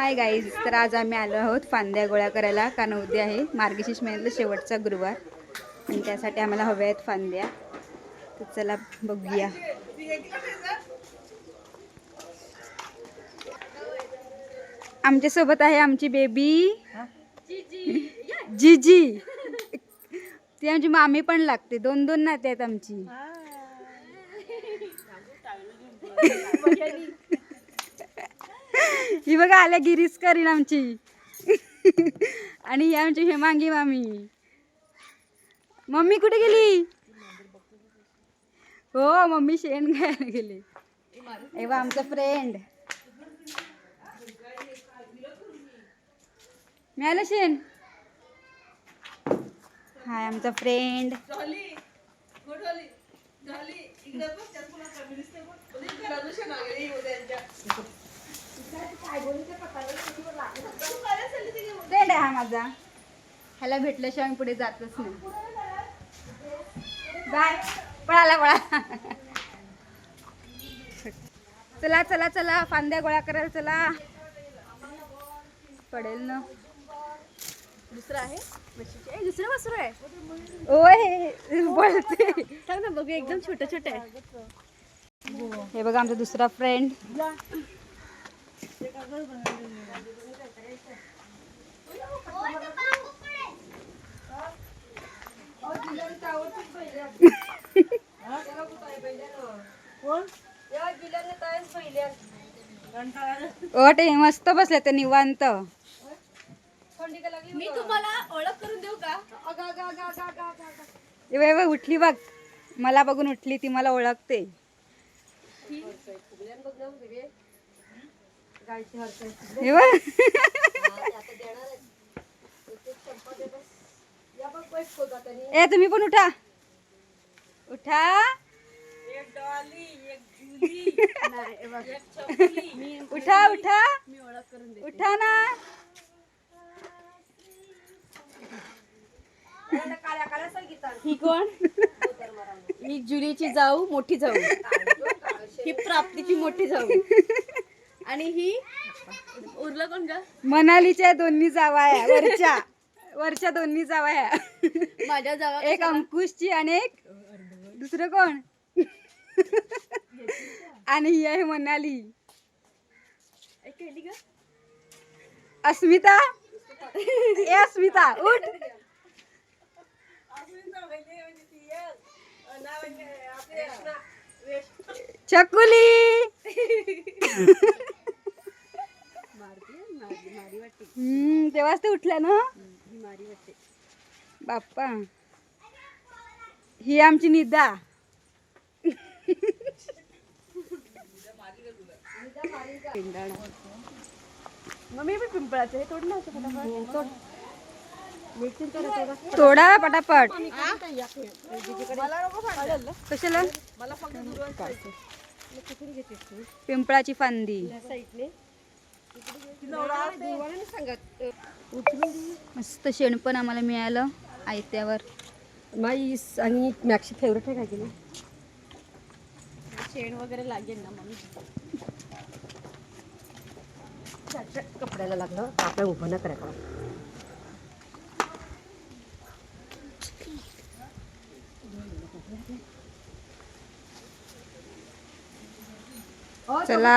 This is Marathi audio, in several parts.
हाय गाईज तर आज आम्ही आलो आहोत फांद्या गोळा करायला. कारण उद्या आहे मार्गशीर्ष महिन्यातला शेवटचा गुरुवार. आणि त्यासाठी आम्हाला हव्या आहेत फांद्या. तर चला बघूया. आमच्यासोबत आहे आमची बेबी जी जी ती आमची मामी पण लागते. दोन दोन नाते आहेत आमची. ही बघा आल्या गिरीस करीन आमची. आणि ही आमची हेमांगी मामी. मम्मी कुठे गेली? हो मम्मी शेण घ्यायला गेली. ए बघ आमचा फ्रेंड मिळालं शेण? हाय आमचा फ्रेंड फ्रेंड आहे हा माझा. ह्याला भेटल्याशिवाय मी पुढे जातच नाही. बाय. पळाला पळा चला चला चला. फांद्या गोळा करायला चला. पडेल ना. दुसरं आहे? दुसरं वासरू आहे. ओय बोलते. सांग ना बघू. एकदम छोटं छोटं आहे. हे बघा आमचा दुसरा फ्रेंड ओटे मस्त बसले ते निवांत. मी तुम्हाला ओळख करून देऊ का? उठली बघ. मला बघून उठली ती मला ओळखते. ए तुम्ही पण उठा. उठा. उठा उठा. मी ओळख करून दे उठा ना. ही कोण? ही जुलीची जाऊ मोठी जाऊ. ही प्राप्तीची मोठी जाऊ. आणि ही उरलं कोण का मनालीच्या दोन्ही जावाया वरच्या. वरच्या दोन्ही जावाया माझ्या जावा एक अंकुशची आणि एक दुसरं कोण? आणि ही आहे मनाली. एक केली का अस्मिता? ए अस्मिता उठ. चकुली. हम्म तेव्हाच ते उठल्या ना? बाप्पा ही आमची निदा. मम्मी पण पिंपळाचं हे तोड ना तोड. तोडा. पटापट. कशाला? पिंपळाची फांदी. मस्त शेण पण आम्हाला मिळालं आयत्यावर. माझी आणि मॅक्सी फेवरेट आहे काय की शेण वगैरे लागेल ना मम्मी? कपड्याला लागलं. तर आपल्याला उभं न करायला चला.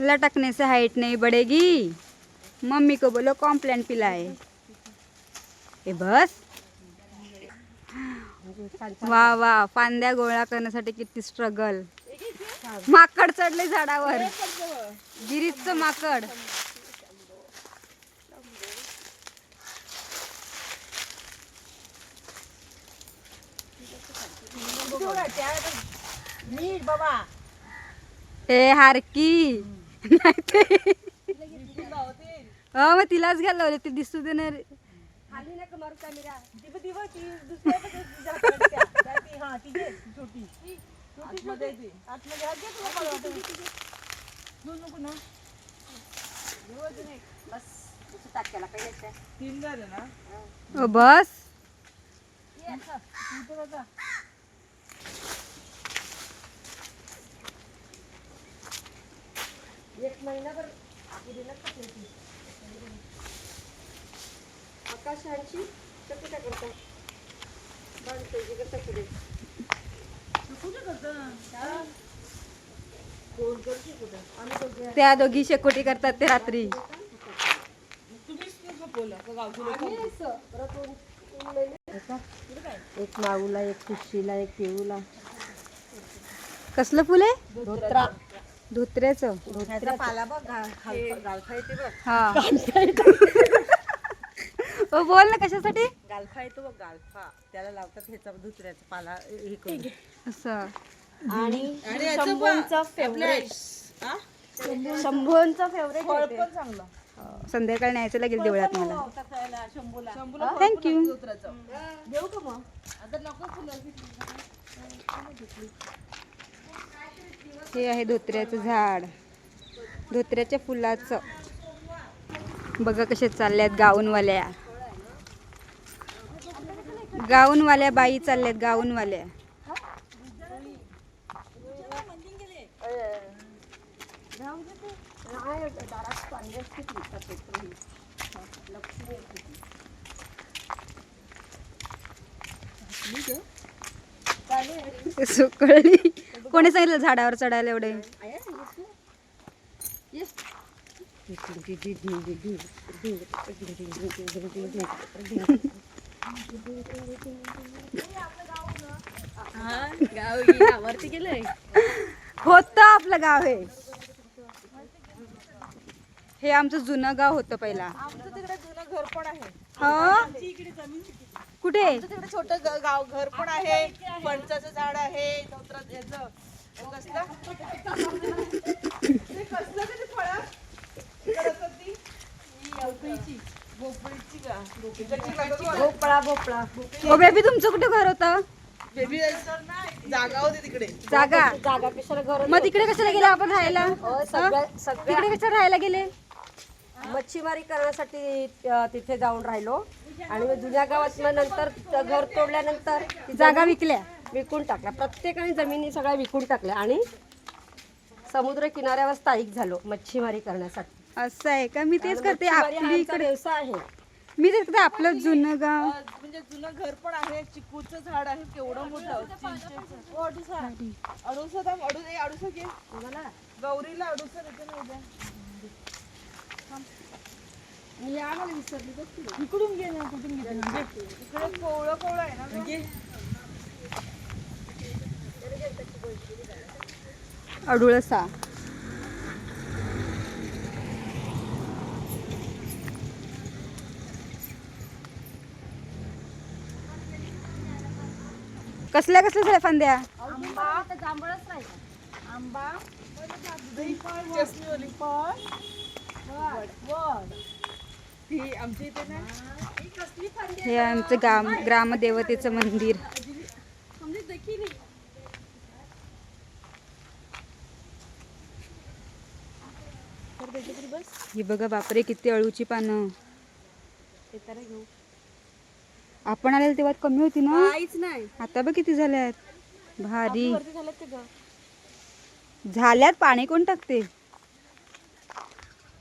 लटकने से हाइट नहीं बढ़ेगी। मम्मी को बोलो कॉम्प्लेन पिलाए। हे बस। वा वा फांद्या गोळा करण्यासाठी किती स्ट्रगल माकड चढले झाडावर. गिरीचं माकड. नीट बाबा. ए हारकी. हो मग तिलाच घ्यायला लावले ती दिसू दे ना. रे. खाली नका मारू कॅमेरा ती बघ, ती बघ, ती दुसऱ्या बघ, ती जरा कडक्या. त्या ती, हा, ती घे, छोटी. आतमध्ये ती. आतमध्ये, हा, घे तुला पाहिजे वाटतं. घेऊ नको ना. घेऊ अजून एक. तीन झाले ना ओ बस ये आता. इथे बघा. एक महिनाभर आपली दिलं का ती? आकाश आणशी कसं काय करता बांधते करता. पुढे कोण करते कुठं? आम्ही दोघे त्या दोघी शेकोटी करतात ते रात्री एक माऊला एक खुशीला एक पिऊला. कसलं फुल आहे? धोत्रा. धोत्र्याचं. धोत्र्याचा पाला बघ गालफा येते बघ. हा. ओ बोल ना कशासाठी? गालफा येतो बघ गालफा त्याला लावतात ह्याचा दुसऱ्याचा पाला हे करून. असं. आणि शंभूंचा फेवरेट शंभूंचा फेवरेट फळ पण चांगलं. संध्याकाळी न्यायचं लागेल देवळात मला. शंभूला. थँक्यू देऊ का मग? आता नको फुलं. हे आहे धोत्र्याचं झाड. धोत्र्याच्या फुलाचं. बघा कसे चालल्यात गाऊनवाल्या. गाऊनवाल्या बाई चालल्यात गाऊनवाल्या. सुकळली. कोणी सांगितलं झाडावर चढायला एवढे? गाव गावावरती गेलंय होतं आपलं गाव हे. हे आमचं जुनं गाव होतं पहिला. आमचं तिकडे जुनं घर पण आहे. हा? इकडे जमीन कुठे? तिकडे छोटं गाव घर पण आहे. फणसाचं झाड आहे. धोत्रात याचं. कसलं? ते कसलं ते फळं? तिकडं असतात ती? भोपळीची. भोपळीची का भोपळा भोपळा. ओ बेबी तुमचं कुठे घर होतं? बेबी जागा होती तिकडे. जागा? जागा कशाला घर मग तिकडे कशाला गेले आपण राहायला? सगळ्या हा? तिकडे कशाला राहायला गेले? मच्छीमारी करण्यासाठी तिथे जाऊन राहिलो. आणि मग जुन्या गावात मग नंतर त- घर तोडल्यानंतर ती जागा विकल्या. विकून टाकल्या. प्रत्येकाने जमिनी सगळ्या विकून टाकल्या आणि समुद्र किनाऱ्यावर स्थायिक झालो मच्छीमारी करण्यासाठी. असं आहे का? मी तेच करते. मच्छीमारी हा आपली आमचा इकडे व्यवसाय आहे. मी तेच करते. आपलं जुनं गाव. म्हणजे जुनं घर पण आहे. चिकूचं झाड आहे. केवढं मोठं चिंचेचं ओ, अडुसा. अडुसा थांब. अडू ए, अडुसा घे. गौरीला अडुसा देते ना उद्या. इकडून घे ना कुठून घेते घे. इकडे कोवळं कोवळं आहे ना घे. अडुळसा. कसल्या कसल्या झाल्या फांद्या? चष्मीवाली वड. ही आमच्या इथे ना हे आमचं गाम ग्रामदेवतेचं मंदिर. ही. बघा बापरे किती अळूची पानं. आपण आलेलं तेव्हा कमी होती ना? काहीच नाही. आता बघ किती झाल्यात. भारी. झालं झाल्यात पाणी कोण टाकते?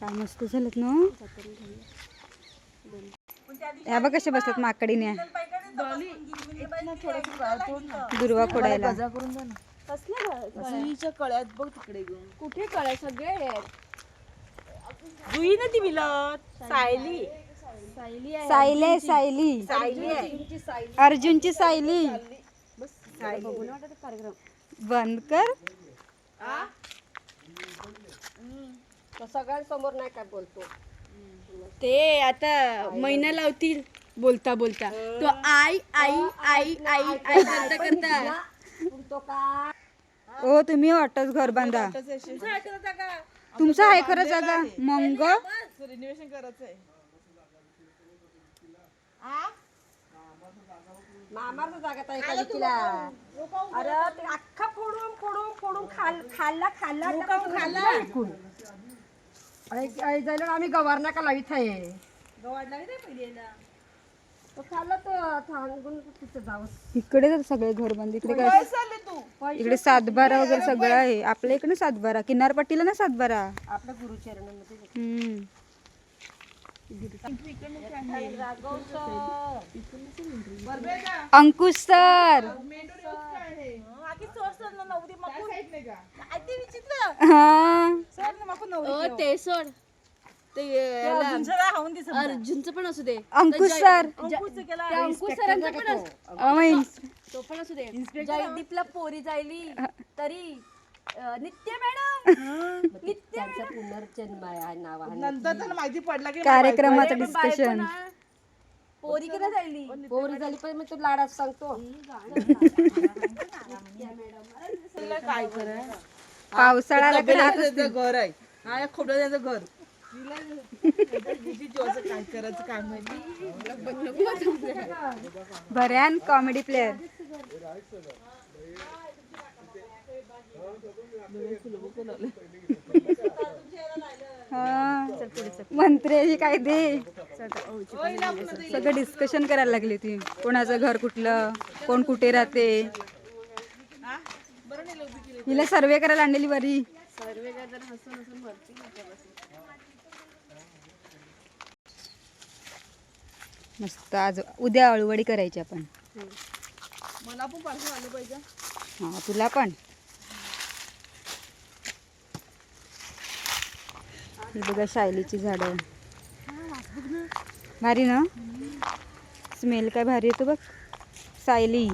काय मस्त झालेत ना? या बघ कशा बसतात माकडीने. दुर्वा खोडायला. करून जा ना कसलं जुईच्या कळ्यात बघ तिकडे घेऊन. कुठे कळाय सगळे? आहेत. जुई ना ती मिलत. सायली. सायली आहे. सायले सायली. अर्जुनची सायली. बघून वाटत कार्यक्रम. बंद कर. तो सगळ्यांसमोर नाही काय बोलतो? ते आता महिना लावतील बोलता बोलता. तो आई आई आई आई आई करता करता. का हो तुम्ही वाटच घर बांधा. तुमचं आहे खरं जागा मंग? रिनोव्हेशन करायचं आहे मामाला जागा ताई एका तिला. अरे ते अख्खा फोडून फोडून फोडून खाल खाल्ला खाल्ला. खाल्ला. जायला आम्ही गवारणा का लावित आहे इकडे तर सगळे घर बांध इकडे काय इकडे सातबारा वगैरे सगळं आहे आपल्या इकडे सातबारा किनारपट्टीला ना सातबारा आपल्या गुरुचरणामध्ये अंकुश सर हा. ते सोड. ते अर्जुनचं पण असू दे. अंकुश सर. अंकुश सरांचं पण असू तो. पण असू दे. जयदीपला पोरी जायली. तरी नित्य मॅडम. नित्य पुनर्जन्म नावा नंतर माहिती पडला की कार्यक्रमाचं डिस्कशन पोरी किती जायली पोरी झाली पण मी तू लाडात सांगतो तिला काय करा पावसाळा घर आहे हा खोबऱ्या त्याचं घर तिला किती दिवस प्लेअर मंत्र्याची काय दे. सगळं डिस्कशन करायला लागली ती कोणाचं घर कुठलं कोण कुठे राहते. हिला सर्वे करायला आणलेली बरी. मस्त आज उद्या अळूवडी करायची आपण. मला पण पार्सल आलं पाहिजे. हा तुला पण. ही बघा शायलीची झाडं. भारी ना? स्मेल काय भारी येतो बघ. सायली.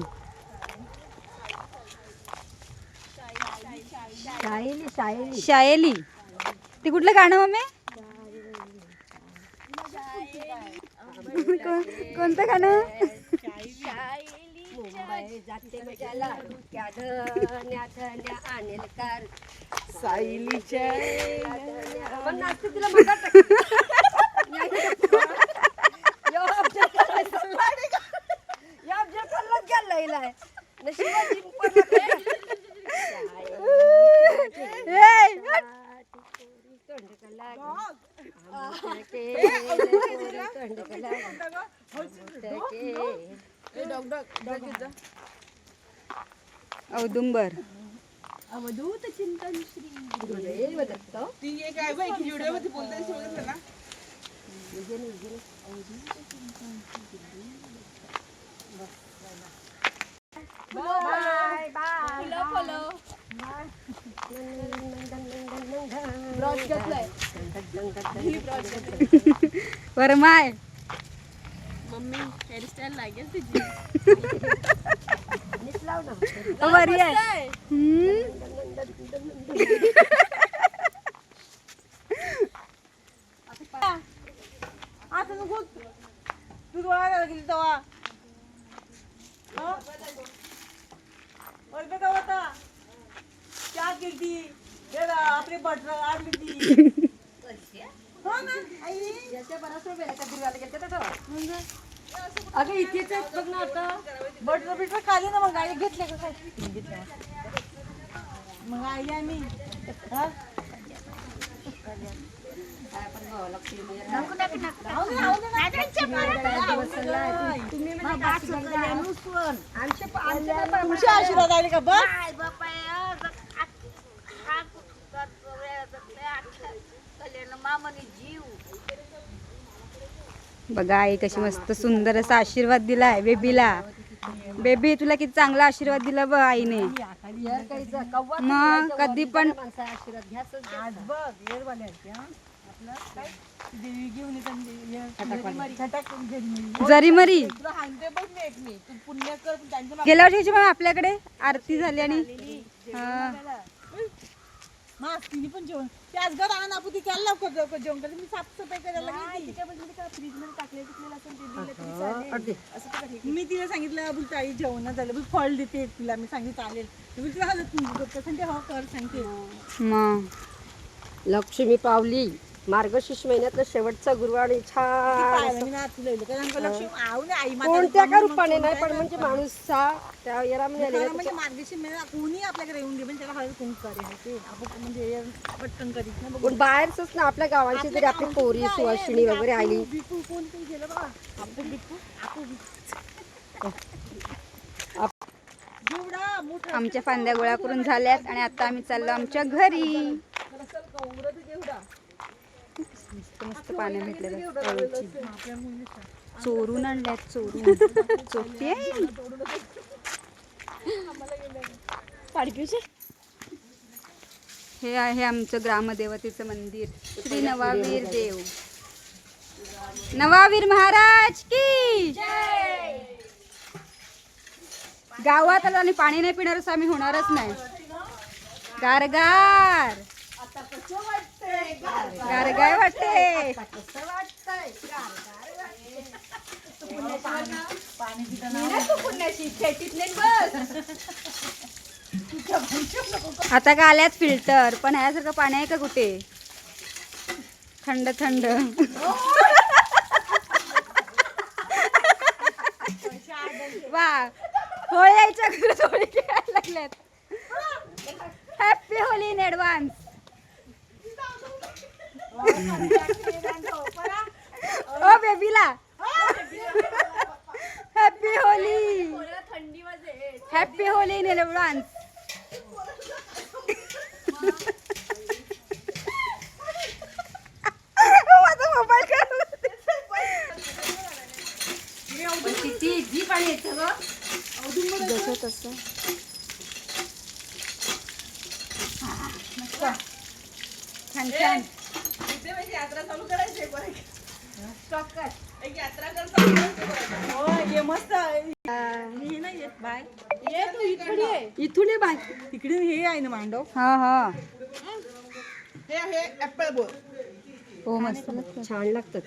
शायली. ते कुठलं गाणं मम्मी? कोणतं गाणं? मुंबई जाते मजाला डोक्या धन्या धन्या आणेल कार सायलीच्या पण नाचते तिला मगा यो औदुंबर ती. एक आहे बाई की व्हिडिओमध्ये बोलते बघितलं ना. वरमाय मम्मी हेअरस्टाईल लागेल तुझी. बरी आहे. आता नको तू गोळा गेली तेव्हा. बरबे का होता क्या केली आपली बटर आणली ती हो ना आई. अगं इथेच आहेत बघ ना आता. बटर बिटर खाली ना मग आई घेतले का काय? मग आई आम्ही हा? तुमचे आशीर्वाद आले का? बस. बघा आई कशी मस्त सुंदर असा आशीर्वाद दिलाय बेबीला. बेबी तुला किती चांगला आशीर्वाद दिला ब आईने. मग कधी पण. जरी मरी. गेल्या वर्षीची आपल्याकडे आरती झाली आणि हा. मग तिने पण जेवण. ते आज घर आणा आपण ती त्याला लवकर लवकर जेवण करते. मी साफसफाई करायला गेली. मी तिला सांगितलं अबुल ताई जेवण झालं. मी फळ देते तिला. मी सांगितलं चालेल. ती बोलते, "हा, तू करते." सांगते हो कर सांगते. मग. लक्ष्मी पावली. मार्गशीर्ष महिन्यातलं शेवटचा गुरुवार आणि छान कोणत्या का रूपाने नाही पण म्हणजे माणूसचा त्या याला म्हणजे खरं म्हणजे मार्गशी महिना कोणी आपल्याकडे येऊन दे पण त्याला हळद कुंकू करे आहे ते. आपण म्हणजे पटकन करीत नाही बघ. पण बाहेरच ना आपल्या गावांची जरी आपली पोरी सुवासिनी वगैरे आली. कोण गेलं बघा. आपण आमच्या फांद्या गोळा करून झाल्यात आणि आता आम्ही चाललो आमच्या घरी. मस्त मस्त पाण्या भेटलेलं चोरून आणल्यात चोरून. चोरती आहे हे आहे आमचं ग्रामदेवतेचं मंदिर. श्री नवावीर देव. नवावीर महाराज की गावात आलो आणि पाणी नाही पिणारच आम्ही होणारच नाही. गारगार. गारगार वाटते. आता का आल्यात फिल्टर पण ह्यासारखं पाणी आहे का कुठे? थंड थंड. वा होळी यायच्या घरात होळी खेळायला लागल्यात. हॅपी होली इन ऍडव्हान्स ओ बेबीला. Happy Holi happy Holi in advance माझा मोबाईल किती जी पाणी येतं ग. जसं तसं छान छान. यात्रा चालू करायची एक यात्रा चालू. हो ये मस्त. हे नाही येत बाय. ये तू इकडे ये. इथून ये बाय. तिकडे हे आहे ना मांडव. हा हा. हे आहे ऍपल बोल हो मस्त. लागतं. छान लागतात.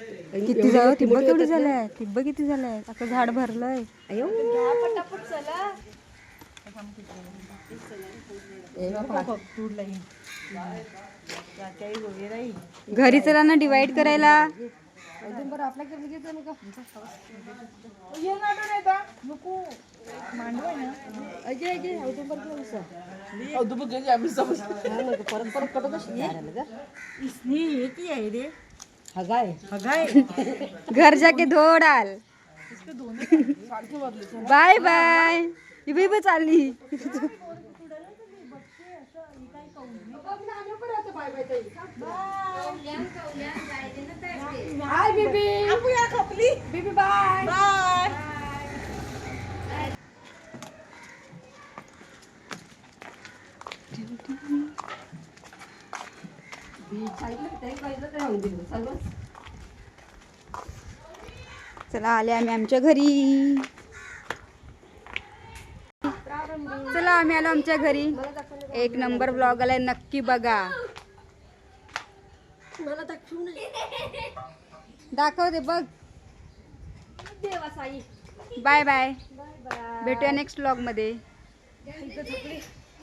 किती जाऊ तिब्ब केवढी झालंय? तिब्ब किती झालंय? आता झाड भरलंय. अयो. वगैरे येईल घरी चला ना डिवाइड करायला. ये ना तो नेता नको मांडव आहे ना आम्ही समज परत परत कटत की आहे रे हगाय हगाय घर जाके धोड आल बाय बाय चालली. हाय बेबी खपली बेबी बाय बाय चला आले आम्ही आमच्या घरी. चला आम्ही आलो आमच्या घरी. एक नंबर ब्लॉग आलाय नक्की बघा. दाखवू दाखवते बघ. देवा साई बाय बाय भेटूया नेक्स्ट ब्लॉगमध्ये. इथं झोपली.